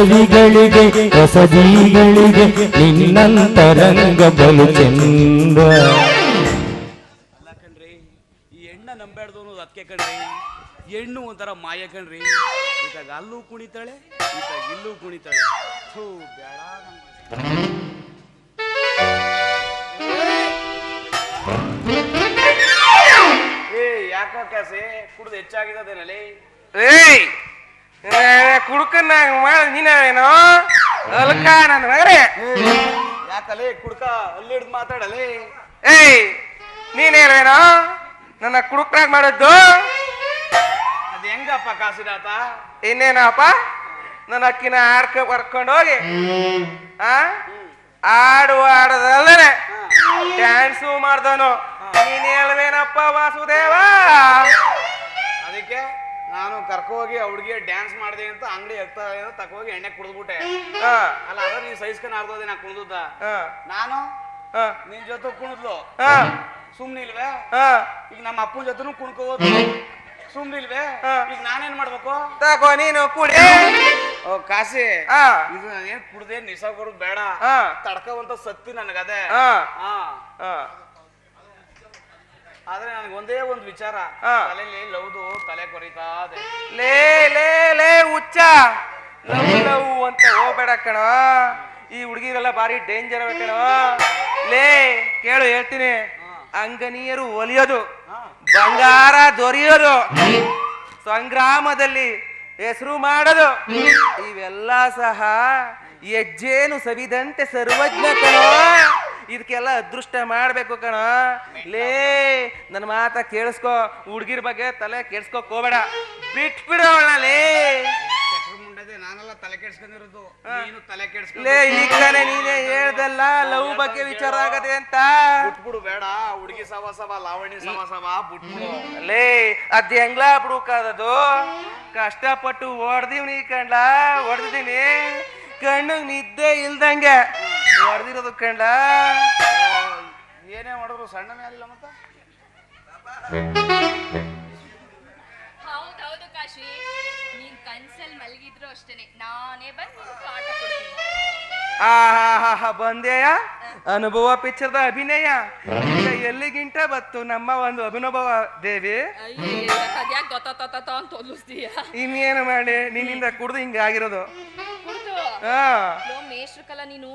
ಸವಿಗಳಿಗೆ ರಸದಿಗಳಿಗೆ ನಿನ್ನಂತರಂಗ ಬಲು ಚಂದ. ಕಣ್ರಿ ಈ ಹೆಣ್ಣ ನಂಬ್ಯಾಡ್ದು ಅನ್ನೋದು ಅದಕ್ಕೆ ಕಣ್ರಿ. ಹೆಣ್ಣು ಒಂಥರ ಮಾಯ ಕಣ್ರಿ. ಇದಾಗ ಅಲ್ಲೂ ಕುಣಿತಾಳೆ ಇದಾಗ ಇಲ್ಲೂ ಕುಣಿತಾಳೆ. ಥೂ ಬೇಡ. ಏ ಯಾಕೋ ಕ್ಯಾಸೆ ಕುಡ್ದು ಹೆಚ್ಚಾಗಿದ್ದೇನಲ್ಲಿ ಏಯ್! ಕುಡ್ಕನ್ನ ಮಾಡಿ ನೀನೇನೋ ಅಲ್ಕ ನನ್ನ ಮಗರೆ ಯಾಕಲೆ ಕುಡ್ಕ ಅಲ್ಲಿ ಹಿಡ್ದು ಮಾತಾಡಲೇ? ಏಯ್ ನೀನೇನೇನೋ ನನ್ನ ಕುಡುಕ್ನಾಗ ಮಾಡಿದ್ದು ಅದು ಹೆಂಗಪ್ಪ ಕಾಸಿದಾತ? ಇನ್ನೇನಪ್ಪ? ನನ್ನ ಅಕ್ಕಿನ ಆರ್ಕ ಬರ್ಕೊಂಡು ಹೋಗಿ. ಆ? ಆಡು ಆಡದಲ್ಲೇ ಡ್ಯಾನ್ಸು ಮಾಡ್ದನು ನೀನ್ ಹೇಳ್ವೇನಪ್ಪ ವಾಸುದೇವ. ಅದಕ್ಕೆ? ನಾನು ಕರ್ಕೋಗಿ ಹುಡುಗಿ ಡ್ಯಾನ್ಸ್ ಮಾಡಿದೆ ಅಂತ ಅಂಗಡಿ ಹತ್ತ ತಕೋಗಿ ಎಣ್ಣೆ ಕುಡಿದ್ಬಿಟ್ಟೆ. ಹಾ ಅಲ್ಲ ಅದ ನೀನ್ ಸಹಿಸ್ಕೊಂಡ್ ಅರ್ಧ ನಾ ಕುಣಿದ ಹಾ ನಾನು ಹಾ ನಿನ್ ಜೊತೆ ಕುಣಿದ್ಲು. ಹಾ ಸುಮ್ನೆ ಇಲ್ವೇ? ಹಾ ಈಗ ನಮ್ಮ ಅಪ್ಪನ ಜೊತೆನೂ ಕುಣ್ಕೋಬೋದು. ಸುಮ್ನಿಲ್ವೇ ಹಾ. ಈಗ ನಾನೇನ್ ಮಾಡ್ಬೇಕು? ತಗೋ ನೀನು ಕುಡಿ. ಓ ಕಾಸಿ ಹಾ ಇದು ಏನ್ ಕುಡ್ದೆ ನಿಸಾ ಕೊಡೋದು ಬೇಡ. ಹಾ ತಡ್ಕೋವಂತ ಸತ್ತಿ ನನಗದೆ. ಹಾ ಹಾ ಹಾ ಆದ್ರೆ ನನಗೆ ಒಂದೇ ಒಂದು ವಿಚಾರ. ಹಾ. ತಲೆಯಲ್ಲಿ ಲವ್ದು ತಲೆ ಕೊರಿತಾ ಇದೆ. ಲೇ ಲೇ ಲೇ ಹುಚ್ಚ. ಲವ್ ಲವ್ ಅಂತ ಹೋಗ್ಬೇಡ ಕಣ. ಈ ಹುಡುಗಿರೆಲ್ಲ ಭಾರಿ ಡೇಂಜರ್ ಕಣ. ಲೇ ಕೇಳು ಹೇಳ್ತೀನಿ. ಅಂಗನೀಯರು ಒಲಿಯೋದು ಬಂಗಾರ ದೊರೆಯೋದು ಸಂಗ್ರಾಮದಲ್ಲಿ ಹೆಸರು ಮಾಡೋದು ಇವೆಲ್ಲ ಸಹ ಹೆಜ್ಜೇನು ಸವಿದಂತೆ ಸರ್ವಜ್ಞ ಕಣೋ. ಇದಕ್ಕೆಲ್ಲ ಅದೃಷ್ಟ ಮಾಡ್ಬೇಕು ಕಣ. ಲೇ ನನ್ನ ಮಾತ ಕೇಳಿಸ್ಕೊ ಹುಡ್ಗಿರ್ ಬಗ್ಗೆ ತಲೆ ಕೇಳಿಸ್ಕೋ ಕೋಬೇಡ. ಬಿಟ್ಬಿಡು ಬಿಡೋಣ ಲೇ. ಕೆಟ್ರ ಮುಂಡದೆ ನಾನೆಲ್ಲ ತಲೆ ಕೆಡ್ಸ್ಕೊಂಡಿರೋದು. ನೀನು ತಲೆ ಕೆಡ್ಸ್ಕೊಂಡು ಲೇ ಈಗ ತಾನೇ ನೀನೇ ಹೇಳ್ದಲ್ಲ ಲವ್ ಬಗ್ಗೆ ವಿಚಾರ ಆಗದೆ ಅಂತ. ಬಿಟ್ಬಿಡು ಬೇಡ. ಹುಡುಗಿ ಸವಾಸವ ಲಾವಣಿ ಸವಾಸವ ಬಿಟ್ಬಿಡು. ಲೇ ಅದ್ ಹೆಂಗ್ಲ ಬಿಡುಕಾದದು ಕಷ್ಟಪಟ್ಟು ಹೊಡ್ದಿವ್ನಿ ಕಂಡ್ಲಾ ಹೊಡ್ದಿದೀನಿ ಕಣ್ಣು ನಿದ್ದೆ ಇಲ್ದಂಗೆ. ಹೊಡ್ದಿರೋದು ಕಂಡ ಏನೇ ಮಾಡಿದ್ರು ಸಣ್ಣ ಮೇಲೆ ಮತ್ತ? ಕನ್ಸಲ್ ಮಲಗಿದ್ರು ಅಷ್ಟೇನೆ. ನಾನೇ ಬಂದು ಕೊಡ್ತೀನಿ. ಆಹಾ ಬಂದೆಯ ಅನುಭವ ಪಿಕ್ಚರ್ದ ಅಭಿನಯ. ಈಗ ಎಲ್ಲಿಗಿಂಟ ಬತ್ತು ನಮ್ಮ ಒಂದು ಅಭಿನವ ದೇವಿ? ಅಂತ ಒಲಿಸ್ತೀಯ ಇನ್ನೇನು ಮಾಡಿ ನಿನ್ನಿಂದ ಕುಡ್ದು ಹಿಂಗ ಆಗಿರೋದು. ಕುಡ್ದು? ಹಾ ಲೋ ಮೇಷ್ಟ್ರಕಲ್ಲ ನೀನು.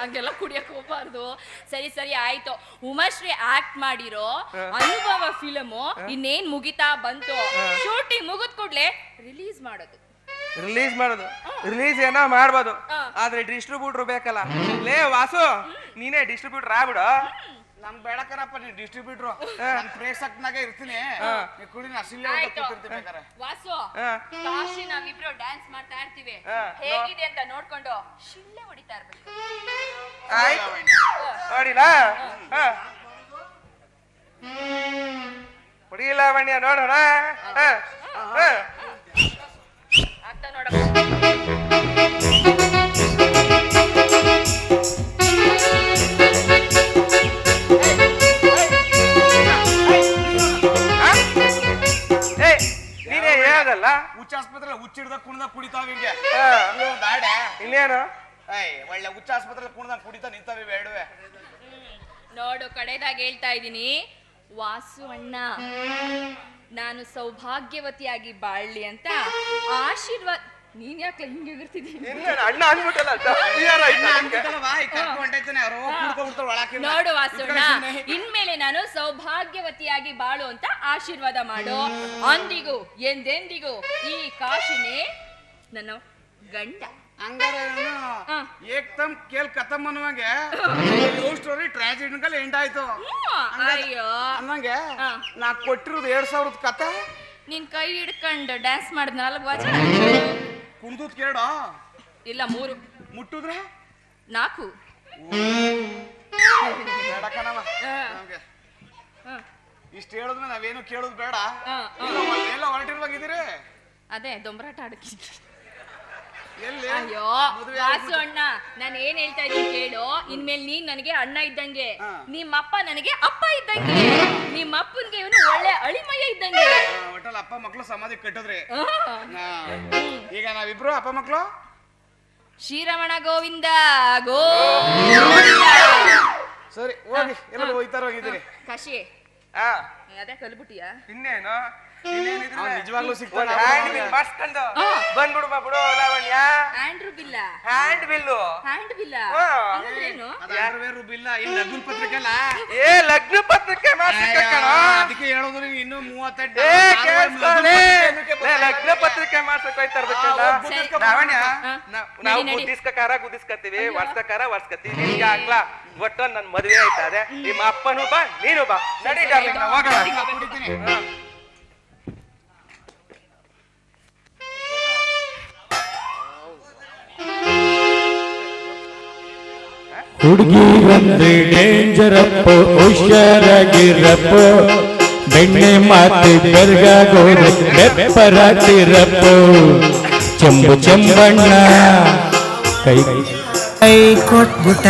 ಹಂಗೆಲ್ಲ ಕುಡಿಯಕ್ ಹೋಗ್ಬಾರ್ದು. ಸರಿ ಸರಿ ಆಯ್ತು. ಉಮಾಶ್ರೀ ಆಕ್ಟ್ ಮಾಡಿರೋ ಅನುಭವ ಫಿಲಮ್ ಇನ್ನೇನ್ ಮುಗಿತಾ ಬಂತು? ಶೂಟಿಂಗ್ ಮುಗಿದ್ ಕೂಡ್ಲೆ ರಿಲೀಸ್ ಮಾಡೋದು. ರಿಲೀಸ್ ಮಾಡೋದು. ರಿಲೀಸ್ ಏನೋ ಮಾಡ್ಬೋದು. ಆದ್ರೆ ಡಿಸ್ಟ್ರಿಬ್ಯೂಟರ್ ಬೇಕಲ್ಲ. ಲೇ ವಾಸು ನೀನೇ ಡಿಸ್ಟ್ರಿಬ್ಯೂಟರ್ ಆಗ್ಬಿಡು. ನನ್ ಬೇಡಕರಪ್ಪ ನೀನ್ ಡಿಸ್ಟ್ರಿಬ್ಯೂಟ್ರು ನಾನು ಪ್ರೇಕ್ಷಕನಾಗೆ ಇರ್ತೀನಿ. ನೀ ಕುಡಿ ನಾ ಸಿಲ್ಲೆ ಅಂತ ಆಯ್ತು. ಕೂತಿರ್ತೀನಿ ಬೇಕಾರೆ ವಾಸು ಹಾ. ಕಾಶಿ ನಾವಿಬ್ರು ಡ್ಯಾನ್ಸ್ ಮಾಡ್ತಾ ಇರ್ತೀವಿ. ಹಾ. ಹೇಗಿದೆ ಅಂತ ನೋಡ್ಕೊಂಡು ಶಿಳ್ಳೆ ಹೊಡಿತಾ ಇರ್ಬೇಕು. ಆಯ್ತು. ನೋಡಿಲ್ಲ ಹೊಡಿಲ್ಲ ಬಣ್ಣ ನೋಡೋಣ. ಹ, ಹಾ. ಆಸ್ಪತ್ರೆ ಹುಚ್ಚಿಡ್ದಾಗ ಕುಣ್ದಾಗ ಕುಡಿತಾವ ಹಿಂಗೆ. ಹಾ. ಇನ್ನೇನು? ಏಯ್ ಒಳ್ಳೆ ಹುಚ್ಚ ಆಸ್ಪತ್ರೆ ಕುಣ್ದ ಕುಡಿತಾ ನಿಂತಾವೆ ಬೇಡವೆ ನೋಡು ಕಡೆದಾಗ ಹೇಳ್ತಾ ಇದ್ದೀನಿ. ವಾಸು ಅಣ್ಣ ನಾನು ಸೌಭಾಗ್ಯವತಿಯಾಗಿ ಬಾಳ್ಲಿ ಅಂತ ಆಶೀರ್ವಾದ ನೀನ್ ಯಾಕೆ ಹಿಂಗೆ ಎಗರ್ತಿದ್ದೀನಿ ಅಣ್ಣ. ನೋಡು ವಾಸಣ್ಣ ಇನ್ಮೇಲೆ ನಾನು ಸೌಭಾಗ್ಯವತಿಯಾಗಿ ಬಾಳು ಅಂತ ಆಶೀರ್ವಾದ ಮಾಡು. ಅಂದಿಗೂ ಎಂದೆಂದಿಗೂ ಈ ಕಾಶಿನೇ ನನ್ನ ಗಂಡ. ಏಕ್ದಮ್ ಕೇಲ್ ಕಥಮ್ ಅನ್ನುವಂಗೆ ಲವ್ ಸ್ಟೋರಿ ಟ್ರಾಜಿಡಿಕಲ್ ಎಂಡ್ ಆಯ್ತು. ಅಯ್ಯೋ. ಅನ್ನಂಗೆ. ನಾ ಕೊಟ್ಟಿರೋದು ಎರಡ್ ಸಾವಿರದ ಕತೆ. ನಿನ್ ಕೈ ಹಿಡ್ಕೊಂಡು ಡ್ಯಾನ್ಸ್ ಮಾಡಿದ್ನಲ್ಲ ನಾಲ್ಕು ವಾಚ? ಕುಣ್ದುದ್ ಕೇಳ ಇಲ್ಲ ಮೂರು. ಮುಟ್ಟಿದ್ರೆ? ನಾಲ್ಕು. ಇಷ್ಟ ಹೇಳಿದ್ಮೇಲೆ ನಾವೇನು ಕೇಳೋದು ಬೇಡ. ಎಲ್ಲ ಹೊರ- ಎಲ್ಲ ಅದೇ ದೊಂಬರಾಟ ಆಡಕ್ಕೆ ಎಲ್ಲಿ? ಅಯ್ಯೋ ವಾಸು ಅಣ್ಣ ನಾನು ಏನ್ ಹೇಳ್ತಾ ಇದ್ದೀನಿ ಕೇಳು. ಇನ್ಮೇಲೆ ನೀನ್ ನನಗೆ ಅಣ್ಣ ಇದ್ದಂಗೆ. ನಿಮ್ಮಪ್ಪ ನನಗೆ ಅಪ್ಪ ಇದ್ದಂಗೆ. ನಿಮ್ಮಪ್ಪನ್ಗೆ ಇವನು ಒಳ್ಳೆ ಅಳಿಮಯ್ಯ ಇದ್ದಂಗೆ. ಅಪ್ಪ ಮಕ್ಕಳು ಸಮಾಧಿ ಕಟ್ಟಿದ್ರಿ. ಈಗ ನಾವಿಬ್ರು ಅಪ್ಪ ಮಕ್ಕಳು ಶ್ರೀರಮಣ ಗೋವಿಂದ ಗೋವಿಂದ. ಸರಿ ಹೋಗಿ. ಎಲ್ಲರೂ ಹೋಯ್ತಾರ ಹೋಗಿದ್ದೀರಿ. ಕಾಶಿ. ಆ ಅದೇ ಕಲ್ಬಿಟ್ಟಿಯಾ? ಇನ್ನೇನು? ನಿಜವಾಗ್ಲೂ ಸಿಗ್ತಾನ. ಹ್ಯಾಂಡ್ ಬಿಲ್ ಮಾಡಿಸ್ಕೊಂಡು. ಬಂದ್ಬಿಡು ಬಾ ಬಿಡು ಲಾವಣ್ಯ. ಆಂಡ್ರೂ ಬಿಲ್ಲ ಹ್ಯಾಂಡ್ ಬಿಲ್ಲು ಹ್ಯಾಂಡ್ ಬಿಲ್ಲ ಆ. ಅಂದ್ರೇನು ಯಾರು ರುಬ್ಬಿಲ್ಲ ಇಲ್ಲಿ ಲಗ್ನ ಪತ್ರಿಕೆ ಅಲ್ಲ ಏ ಲಗ್ನ ಪತ್ರಿಕೆ ಮಾಡ್ಸಿಕ ಕಣೋ. ಅದಕ್ಕೆ ಹೇಳೋದು ನೀನು ಇನ್ನೂ ಮೂವತ್ತೆಂಟು. ಏ ಕೇಳಿಸ್ಕೊಳ್ಳಿ ಲಗ್ನ ಪತ್ರಿಕೆ ಮಾಡ್ಸಕ್ ಹೋಯ್ತಾ ಇರ್ಬೇಕಲ್ಲ. ಲಾವಣ್ಯ. ನಾವು. ಗುದ್ದಿಸ್ಕಕಾರ ಗುದ್ದಿಸ್ಕತ್ತೀವಿ. ವರ್ಷಕಾರ ವರ್ಷಕತ್ತೀವಿ. ನಿಮ್ಗೆ ಆಗ್ಲಾ ಒಟ್ಟು ನನ್ ಮದುವೆ ಆಯ್ತದೆ. ನಿಮ್ಮ ಅಪ್ಪನೂ ಬಾ ನೀನು ಬಾ. ನಡಿ darling, ನಾವ್ ಹೋಗೋಣ. ಹುಡುಗಿರಂದ್ರೆ ಡೇಂಜರಪ್ಪ ಹುಷಾರಾಗಿರಪ್ಪ. ಬೆಣ್ಣೆ ಮಾತು ಬೆರ್ಗಾಗೋರು ಬೆಪ್ಪರಾತಿರಪ್ಪ. ಚೆಂಬು ಚಂಬಣ್ಣ ಕೈ ಕೈ ಕೊಟ್ಬಿಟ್ಟ.